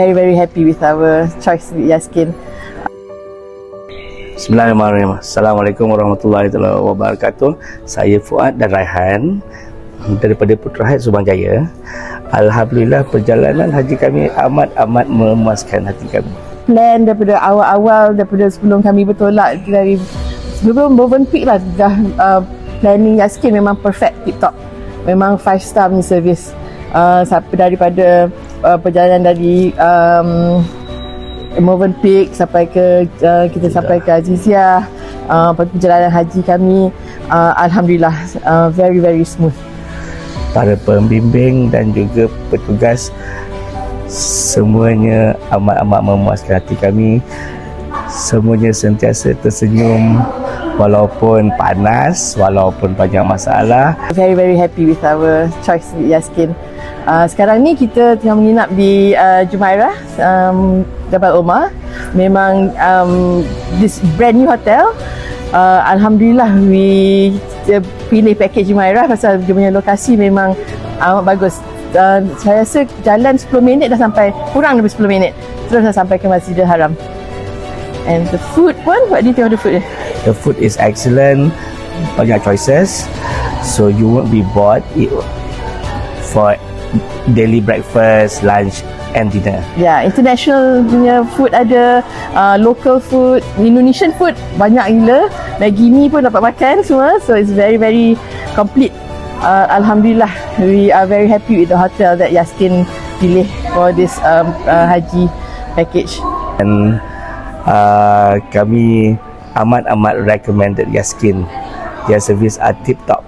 Very very happy with our choice with Yaskin. Bismillahirrahmanirrahim. Assalamualaikum warahmatullahi wabarakatuh. Saya Fuad dan Raihan daripada Putra Hajj Subang Jaya. Alhamdulillah perjalanan haji kami amat-amat memuaskan hati kami. Plan daripada awal-awal daripada sebelum kami bertolak dari sebelum Peak lah dah uh, planning Yaskin memang perfect tip top. Memang five star punya service. Uh, daripada uh, perjalanan dari um, Moven Peak sampai ke uh, kita sampai ke Azizia uh, perjalanan haji kami uh, alhamdulillah uh, very very smooth Para pembimbing dan juga petugas semuanya amat-amat memuaskan hati kami. Semuanya sentiasa tersenyum walaupun panas, walaupun banyak masalah. very very happy with our choice with Yaskin uh, sekarang ni kita tengah menginap di uh, Jumairah um, Jabal Omar. Memang um, this brand new hotel uh, Alhamdulillah we uh, pilih package Jumairah pasal dia punya lokasi memang amat bagus. Uh, saya rasa jalan 10 minit dah sampai kurang lebih 10 minit. Terus dah sampai ke Masjidil Haram. And the food pun what do you think of the food The food is excellent, banyak choices, so you won't be bored for daily breakfast, lunch, and dinner. Ya, yeah, international punya food ada, uh, local food, Indonesian food banyak gila. Maggi mee pun dapat makan semua. So it's very very complete. Uh, Alhamdulillah, we are very happy with the hotel that Yaskin pilih for this um, uh, haji package. And uh, kami amat-amat recommended Yaskin. Their service are tip top.